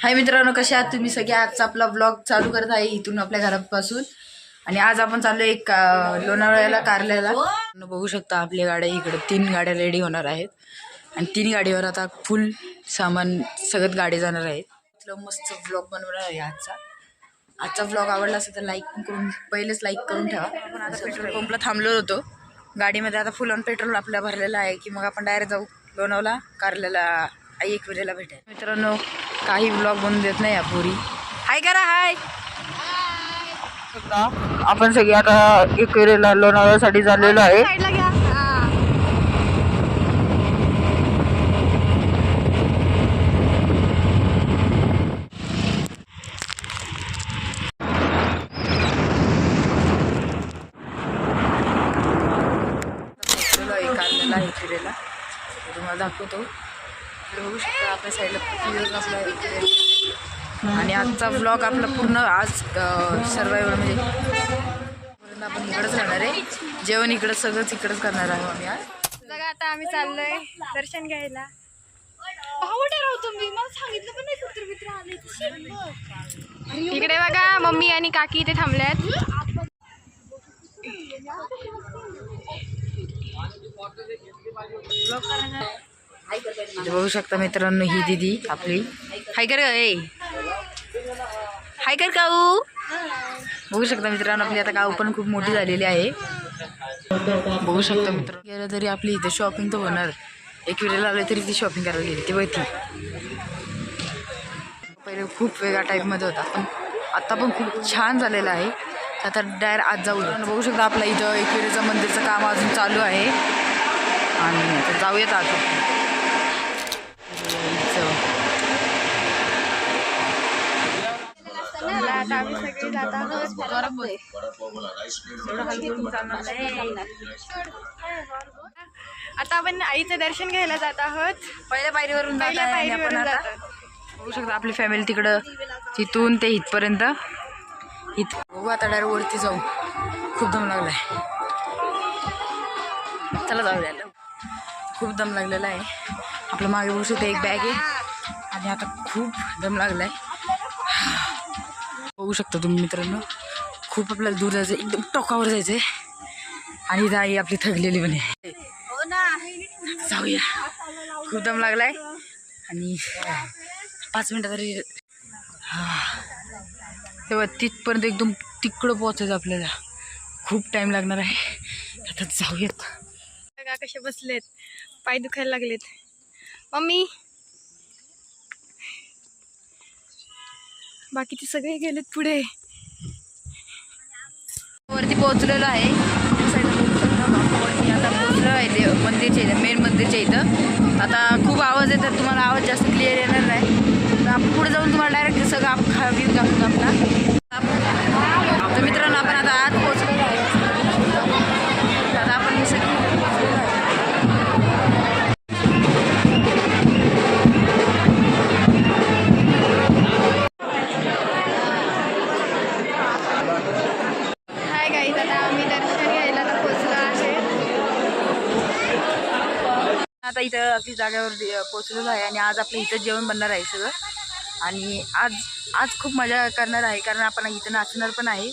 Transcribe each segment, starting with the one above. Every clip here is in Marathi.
हाय मित्रांनो कसे आहात तुम्ही? सगळे आजचा आपला ब्लॉग चालू करत आहे इथून आपल्या घरापासून. आणि आज आपण चाललो एक लोणावळ्याला कारल्याला. बघू शकता आपल्या गाड्या इकडे तीन गाड्या रेडी होणार आहेत. आणि तीन गाडीवर आता फुल सामान सगळं गाडी जाणार आहेत. इथलं मस्त ब्लॉग बनवणार आहे आजचा. आजचा ब्लॉग आवडला असेल तर लाईक करून पहिलेच लाईक करून ठेवा. आपण आता पेट्रोल पंपला थांबलो होतो. गाडीमध्ये आता फुल ऑन पेट्रोल आपल्या भरलेलं आहे की मग आपण डायरेक्ट जाऊ लोणावला कारल्याला आई एक वेळेला भेटेल. मित्रांनो काही ब्लॉग बनवून देत नाही या पोरी. हाय करा हाय आपण सगळे आता एक वेळेला लोणावळ्यासाठी चाललेलो आहे. फिरायला ते तुम्हाला दाखवतो. इकडे बघू शकता आपल्या साईडला इकडे आणि आजचा ब्लॉग आपला पूर्ण आज सर्वायवल म्हणजे पूर्ण आपण इकडंच राहणार आहे. जेवण इकडं सगळंच इकडंच करणार आहे आम्ही आज. बघा आता आम्ही चाललोय दर्शन घ्यायला. भावटे राहू तुम्ही मला सांगितलं पण नाही कुत्र मित्र आले. इकडे बघा मम्मी आणि काकी इथे थांबल्यात. इथे म्हणजे बघू शकता मित्रांनो ही दिदी आपली. हाय कर ए. हाय कर काऊ. बघू शकता मित्रांनो आपली आता काऊ पण खूप मोठी झालेली आहे. बघू शकता मित्र गेलं तरी आपली इथे शॉपिंग तर होणार. एक वेळेला आले तरी ती शॉपिंग करायला गेली ती बघ पहिले खूप वेगळ्या टाईपमध्ये होता पण आत्ता पण खूप छान झालेला आहे. आता डायरेक्ट आज जाऊ बघू शकता आपल्या इथं एकविरेचं मंदिरचं काम अजून चालू आहे. आणि आता जाऊयात आता इथं. चला, आता आम्ही सगळे जात आहोत आता आपण आईचं दर्शन घ्यायला जात आहोत. पहिल्या पायरीवरून पहिल्या पायरीवरून बघू शकता आपली फॅमिली तिकडं तिथून ते इथपर्यंत. इथ बघू आता डायरेक्ट वरती जाऊ. खूप दम लागलाय. चला जाऊ द्यायला. खूप दम लागलेला आहे. आपल्या मागे बघू शकता एक बॅग आहे. आणि आता खूप दम लागलाय. बघू शकता तुम्ही मित्रांनो. खूप आपल्याला दूर जायचं एकदम टोकावर जायचं आहे आणि दाई आई आपली थकलेली पण आहे. हो ना जाऊया. खूप दम लागलाय. आणि पाच मिनटं तरी. हा. तेव्हा तिथपर्यंत एकदम तिकडं पोचायचं आपल्याला. खूप टाईम लागणार आहे. आता जाऊयात. बघा कसे बसलेत? पाय दुखायला लागलेत. मम्मी बाकीचे सगळे गेलेत पुढे. वरती पोहोचलेलो आहे. आता पोहोचलो आहे देव मंदिरच्या इथं मेन मंदिरच्या इथं. आता खूप आवाज येतात तुम्हाला आवाज जास्त क्लिअर येणार नाही. तर आपण पुढे जाऊन तुम्हाला डायरेक्ट सगळं आप खा आता इथं आपली जागेवर पोचलेलो आहे आणि आज आपलं इथं जेवण बनणार आहे सगळं. आणि आज आज खूप मजा करणार आहे कारण आपण इथं नाचणार पण आहे.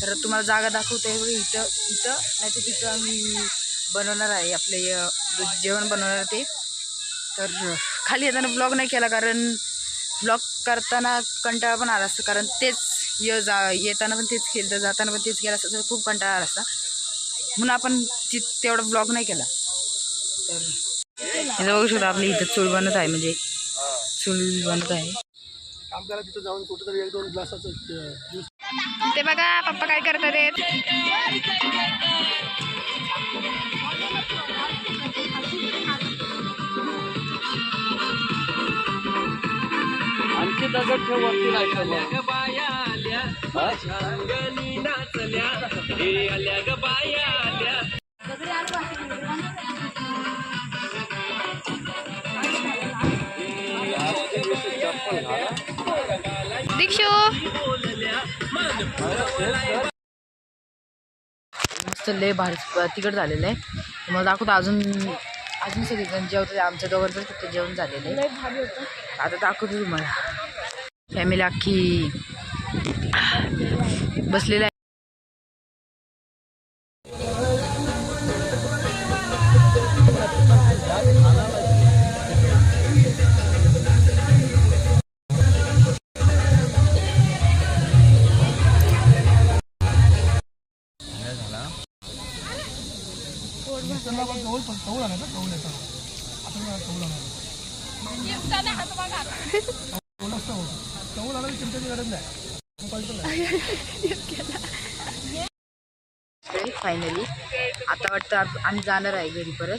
तर तुम्हाला जागा दाखवते आहे इथं इथं. नाही तर तिथं आम्ही बनवणार आहे आपले जेवण बनवणार ते. तर खाली येताना ब्लॉग नाही केला कारण ब्लॉग करताना कंटाळा पण आला असतं कारण तेच य जा येताना पण तेच केलं तर जाताना पण तेच केलं असतं तर खूप कंटाळा आला असता. म्हणून आपण ति तेवढा ब्लॉग नाही केला. तर इथं बघू शकता आपली इथं चूल बनत आहे म्हणजे चूल बनत आहे. काम करा तिथं जाऊन कुठेतरी एक दोन ग्लासाचं ज्यूस ते बघा पप्पा काय करतात आहेत. आणखी दगड ठेव वरती राहायचं दीक्षू मस्त लय भारी तिकट झालेलं आहे. तुम्हाला दाखवतो अजून अजून सगळेजण जेवतात. आमच्या दोघांचं फक्त जेवण झालेलं आहे. आता दाखवतो तुम्हाला. फॅमिली अख्खी बसलेला आहे. त्यांना पण कौल पण कौल येतात आपण कौल आणायला कौल चिमट्याची गरज नाही फायनली आता वाटतं आम्ही जाणार आहे घरी परत.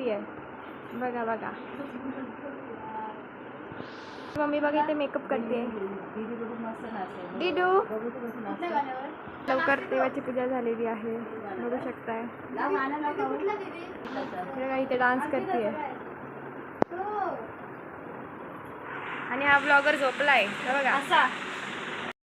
आईला आहे बघा बघा. मम्मी बघा इथे मेकअप करते डिडू लवकर देवाची पूजा झालेली आहे. बघू शकताय. बघा इथे डान्स करते आणि हा ब्लॉगर झोपलाय. बघा बघा.